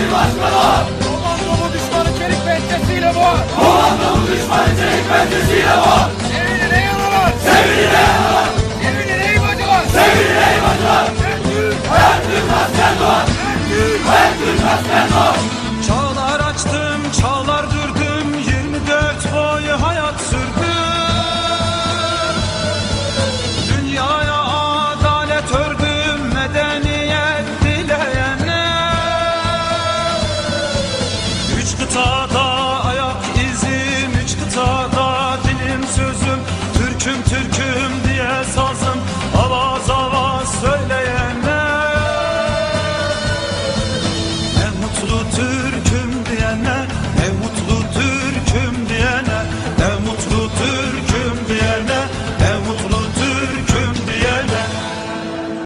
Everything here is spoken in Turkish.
bir başkanı. Komando düşmanı çelik pençesiyle vur. Komando düşmanı çelik pençesiyle vur. Sevinine yaralar. Sevinine yaralar. Sevinine ey bacılar. Sevinine ey bacılar. Her gün, her gün asker doğar. Her gün, asker doğar. Getat